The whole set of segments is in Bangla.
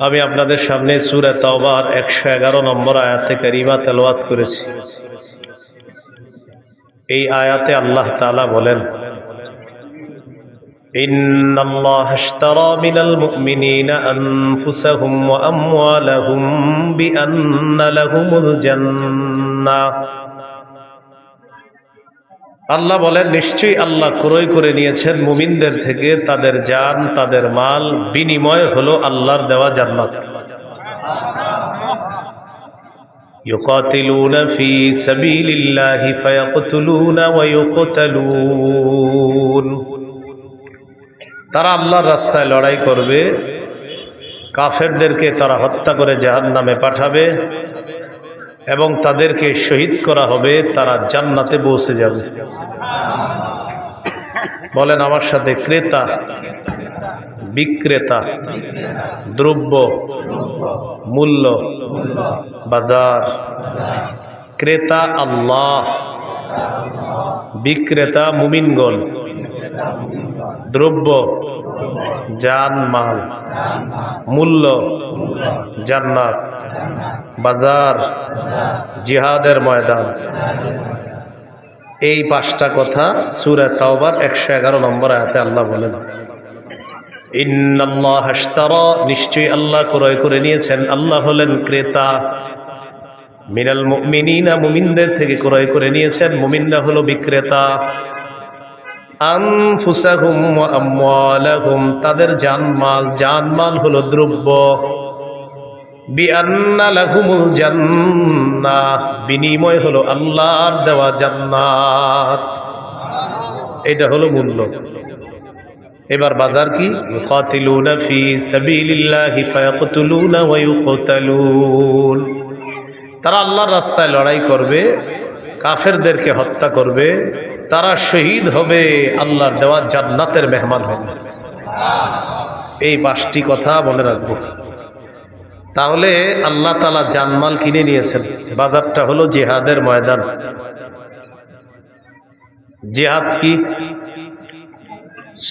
আমি আপনাদের সামনে সুরে তওবার একশো এগারো নম্বর আয়াতে কারিমা তেলাওয়াত করেছি এই আয়াতে আল্লাহ তাআলা বলেন إن الله اشترى من المؤمنين أنفسهم وأموالهم بأن لهم الجنة আল্লাহ বলেন নিশ্চয়ই আল্লাহ ক্রয় করে নিয়েছেন মুমিনদের থেকে তাদের জান তাদের মাল বিনিময় হলো আল্লাহর দেওয়া জান্নাত يقاتلون في سبيل الله فيقتلون ويقتلون তারা আল্লাহর রাস্তায় লড়াই করবে কাফেরদেরকে তারা হত্যা করে জাহান নামে পাঠাবে এবং তাদেরকে শহীদ করা হবে, তারা জান্নাতে পৌঁছে যাবে। বলেন আমার সাথে, ক্রেতা, বিক্রেতা, দ্রব্য, মূল্য, বাজার, ক্রেতা আল্লাহ, বিক্রেতা মুমিনগণ। দ্রব্য, জান, মাল, মূল্য, জান্নাত, বাজার, জিহাদের ময়দান। এই পাঁচটা কথা সুরা তাওবার একশো এগারো নম্বর আয়াতে আল্লাহ বলেন, ইন্নাল্লাহ নিশ্চয়ই আল্লাহ ক্রয় করে নিয়েছেন। আল্লাহ হলেন ক্রেতা। মিনাল মুমিনিনা, মুমিনদের থেকে ক্রয় করে নিয়েছেন। মুমিনরা হলো বিক্রেতা। আনফুসাহুম ওয়া আমওয়ালাহুম, তাদের জানমাল জানমাল হলো দ্রব্য। বিআন্না লাহুমুল জান্নাহ বিনিময় হলো আল্লাহর দেওয়া জান্নাত। এটা হলো মূল্য। এবার বাজার কি? ইউকাতিলুনা ফি সাবিলিল্লাহি ফায়াকতুলুনা ওয়া ইউকতালুন। তারা আল্লাহর রাস্তায় লড়াই করবে, কাফেরদেরকে হত্যা করবে তারা শহীদ হবে, আল্লাহর দেওয়া জান্নাতের মেহমান হবে। এই পাঁচটি কথা মনে রাখব। তাহলে আল্লাহ তালা জানমাল কিনে নিয়েছেন। বাজারটা হলো জেহাদের ময়দান। জেহাদ কি?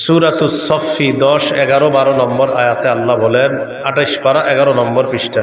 সুরাতু সফি দশ, এগারো, বারো নম্বর আয়াতে আল্লাহ বলেন আঠাইশ পারা, এগারো নম্বর পৃষ্ঠা।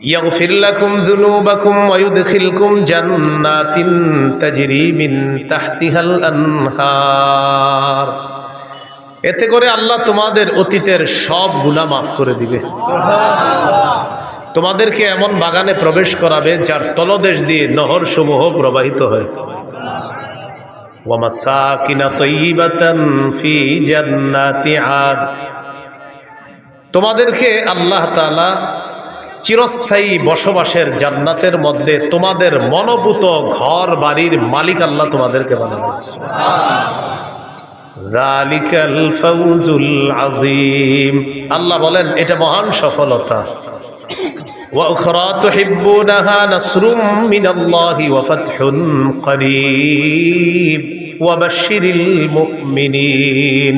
يغفر لكم ذنوبكم ويدخلكم جنات تجري من تحتها الأنهار এতে করে আল্লাহ তোমাদের অতীতের সব গুণা মাফ করে দিবে তোমাদেরকে এমন বাগানে প্রবেশ করাবে যার তলদেশ দিয়ে নহর সমূহ প্রবাহিত হয় ومساكن طيبة في جنات عاد তোমাদেরকে আল্লাহ তাআলা চিরস্থায়ী বসবাসের জান্নাতের মধ্যে তোমাদের মনোভূত ঘর বাড়ির মালিক আল্লাহ তোমাদেরকে বানাবে আল্লাহ বলেন, এটা মহান সফলতা। মুমিনিন।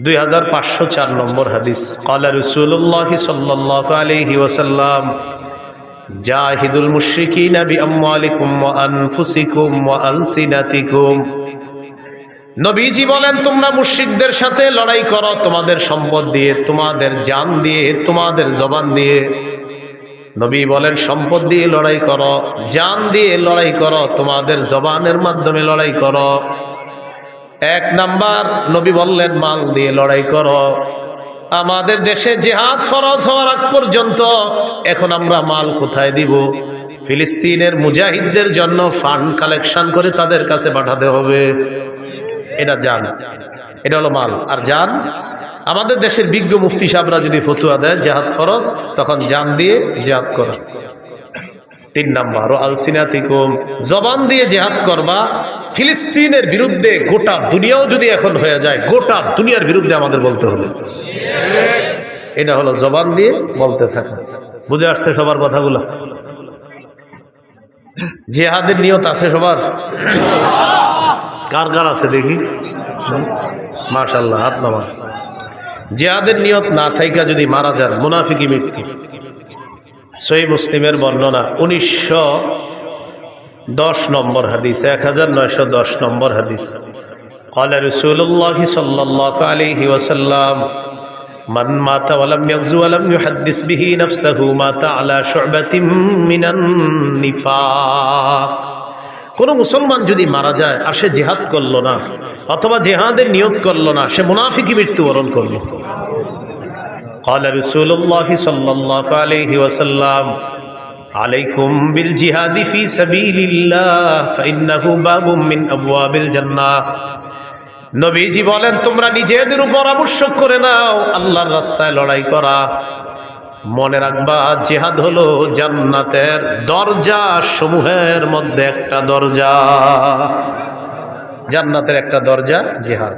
দুই হাজার পাঁচশো চার নম্বর নবীজি বলেন, তোমরা মুশরিকদের সাথে লড়াই করো, তোমাদের সম্পদ দিয়ে, তোমাদের জান দিয়ে, তোমাদের জবান দিয়ে। নবী বলেন, সম্পদ দিয়ে লড়াই করো, জান দিয়ে লড়াই করো, তোমাদের জবানের মাধ্যমে লড়াই করো। এক নাম্বার, নবী বললেন, মাল দিয়ে লড়াই করো। আমাদের দেশে জেহাদ ফরজ হওয়ার আগ পর্যন্ত এখন আমরা মাল কোথায় দিব? ফিলিস্তিনের মুজাহিদদের জন্য ফান্ড কালেকশন করে তাদের কাছে পাঠাতে হবে। এটা জান। এটা হলো মাল। আর যান আমাদের দেশের বিজ্ঞ মুফতি সাহরা যদি ফতুয়া দেয়, জেহাদ ফরজ, তখন জান দিয়ে জেহাদ করা। তিন নাম্বার আলসিনাতিকুম। জবান দিয়ে জেহাদ করবা, ফিলিস্তিনের বিরুদ্ধে গোটা দুনিয়াও যদি এখন হয়ে যায়, গোটা দুনিয়ার বিরুদ্ধে আমাদের বলতে হবে এটা হলো জবান দিয়ে বলতে থাকা। বুঝে আসছে সবার কথাগুলো? জেহাদের নিয়ত আছে সবার? কার কার আছে দেখি? মাশাল্লাহ হাত নামা জেহাদের নিয়ত না থাইকা যদি মারা যান মুনাফিকি মৃত্যু। সই মুসলিমের বর্ণনা উনিশশো দশ নম্বর হাদিস এক হাজার নয়শো দশ নম্বর হাদিস قال رسول الله صلى الله عليه وسلم من مات ولم يغزو ولم يحدث به نفسه مات على شعبة من النفاق কোন মুসলমান যদি মারা যায় আর সে জেহাদ করলো না অথবা জেহাদের নিয়ত করলো না সে মুনাফিকি মৃত্যুবরণ করলো قال رسول الله صلى الله عليه وسلم عليكم بالجهاد في سبيل الله فإنه باب من أبواب الجنة নবীজি বলেন তোমরা নিজেদের উপর আবশ্যক করে নাও আল্লাহর রাস্তায় লড়াই করা মনে রাখবা জেহাদ হলো জান্নাতের দরজা সমূহের মধ্যে একটা দরজা জান্নাতের একটা দরজা জেহাদ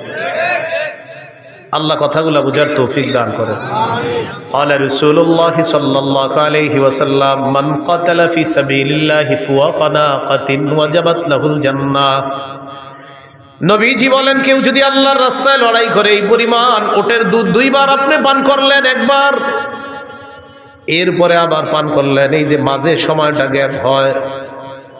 আল্লাহ কথাগুলো বুঝার তৌফিক দান করে قال رسول الله صلى الله عليه وسلم من قتل في سبيل الله فوق ناقة وجبت له الجنة নবীজি বলেন কেউ যদি আল্লাহর রাস্তায় লড়াই করে এই পরিমাণ ওটের দুধ দুইবার আপনি পান করলেন একবার এরপরে আবার পান করলেন এই যে মাঝে সময়টা গ্যাপ হয়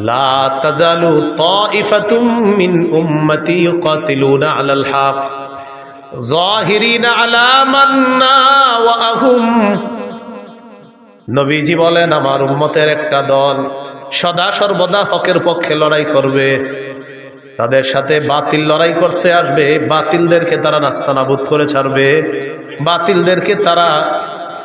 লা তাজালু তাইফাতুম মিন উম্মতি ইউকাতিলুনা আলাল হক। জাহিরিনা আলা মান্না ওয়া আহুম। নবীজি বলেন, আমার উম্মতের একটা দল সদা সর্বদা হকের পক্ষে লড়াই করবে। তাদের সাথে বাতিল লড়াই করতে আসবে। বাতিলদেরকে তারা নাস্তানাবুদ করে ছাড়বে। বাতিলদেরকে তারা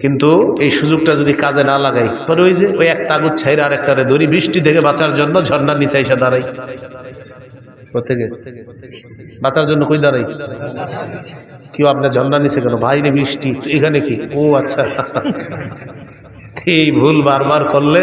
কিন্তু এই সুযোগটা যদি কাজে না লাগাই, পরে ওই যে ওই এক তাগুদ ছাইরে আর একটারে দড়ি বৃষ্টি থেকে বাঁচার জন্য ঝর্ণার নিচে এসে দাঁড়াই। কোথেকে বাঁচার জন্য কই দাঁড়াই? কেউ আপনার ঝর্ণা নিচে কেন বাইরে বৃষ্টি, এখানে কি? ও আচ্ছা। এই ভুল বারবার করলে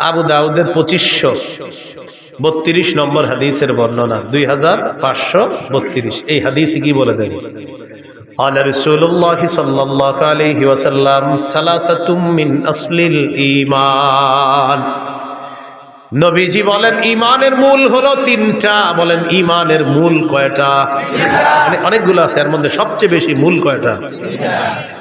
আবু দাউদের পঁচিশশো বত্রিশ নম্বর হাদিসের বর্ণনা দুই হাজার পাঁচশো বত্রিশ এই হাদিস কি বলে দেন قال رسول الله صلى الله عليه وسلم ثلاثة من أصل الإيمان নবীজি বলেন ইমানের মূল হলো তিনটা বলেন ইমানের মূল কয়টা মানে অনেকগুলো আছে এর মধ্যে সবচেয়ে বেশি মূল কয়টা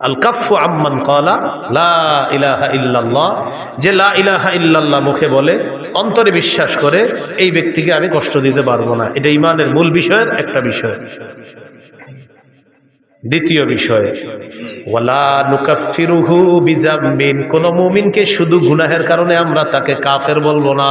আল আম্মান কলা লা ইলাহা যে লা ইলাহা মুখে বলে, অন্তরে বিশ্বাস করে, এই ব্যক্তিকে আমি কষ্ট দিতে পারব না। এটা ইমানের মূল বিষয়ের একটা বিষয়। দ্বিতীয় বিষয়, ওয়ালা কোন মুমিনকে শুধু গুনাহের কারণে আমরা তাকে কাফের বলব না।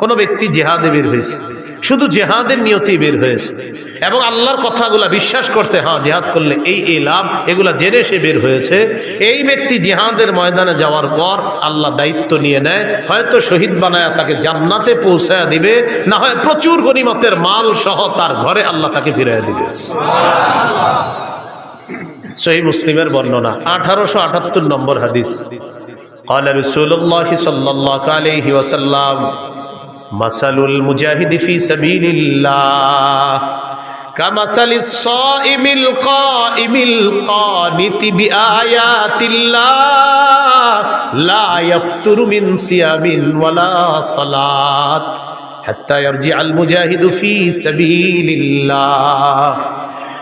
কোন ব্যক্তি জেহাদে বের হয়েছে। শুধু জেহাদের নিয়তি বের হয়েছে। এবং আল্লাহর কথাগুলা বিশ্বাস করছে হ্যাঁ জেহাদ করলে এই এই লাভ, এগুলা জেনে সে বের হয়েছে। এই ব্যক্তি জেহাদের ময়দানে যাওয়ার পর আল্লাহ দায়িত্ব নিয়ে নেয়, হয়তো শহীদ বানায় তাকে জান্নাতে পৌঁছায় দিবে, না হয় প্রচুর গণিমতের মাল সহ তার ঘরে আল্লাহ তাকে ফিরিয়ে দিবে। সহি মুসলিমের বর্ণনা, আঠারোশো আটাত্তর নম্বর হাদিস। قال رسول الله صلى الله عليه وسلم مثل المجاهد في سبيل الله كمثل الصائم القائم القانت بآيات الله لا يفتر من صيام ولا صلاة حتى يرجع المجاهد في سبيل الله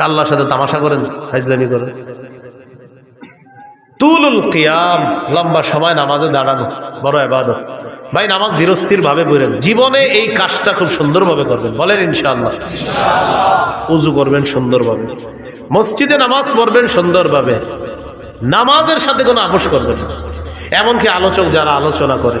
আল্লাহর সাথে তামাশা করেন হাজলামি করেন। তুলুল কিয়াম, লম্বা সময় নামাজে দাঁড়ানো, বড় এবাদত ভাই, নামাজ ধীরস্থির ভাবে পড়েন। জীবনে এই কাজটা খুব সুন্দরভাবে করবেন। বলেন ইনশাআল্লাহ। উজু করবেন সুন্দরভাবে। মসজিদে নামাজ পড়বেন সুন্দরভাবে। নামাজের সাথে কোনো আপোষ করবেন এমনকি আলোচক যারা আলোচনা করে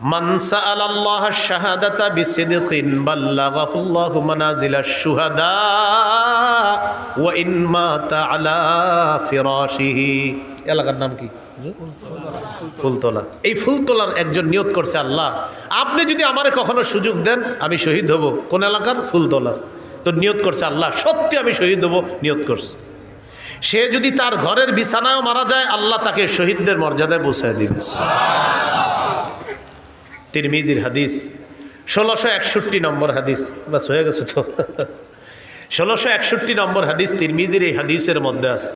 মান সাআল আল্লাহ শাহাদাতা বিসিদকিন বাল্লাগাহুল্লাহু মানাজিলা শুহাদা ওয়া ইন মাতা আলা ফিরাশিহি। এলাকার নাম কি? ফুলতলা। এই ফুলতলার একজন নিয়ত করছে আল্লাহ। আপনি যদি আমার কখনো সুযোগ দেন, আমি শহীদ হব। কোন এলাকার? ফুলতলার। তো নিয়ত করছে আল্লাহ। সত্যি আমি শহীদ হব নিয়ত করছে। সে যদি তার ঘরের বিছানায় মারা যায়, আল্লাহ তাকে শহীদদের মর্যাদায় পৌঁছায় দিবে। তিরমিজির হাদিস, ষোলোশো একষট্টি নম্বর হাদিস। বাস, হয়ে গেছে তো। ষোলোশো একষট্টি নম্বর হাদিস তিরমিজির এই হাদিসের মধ্যে আছে।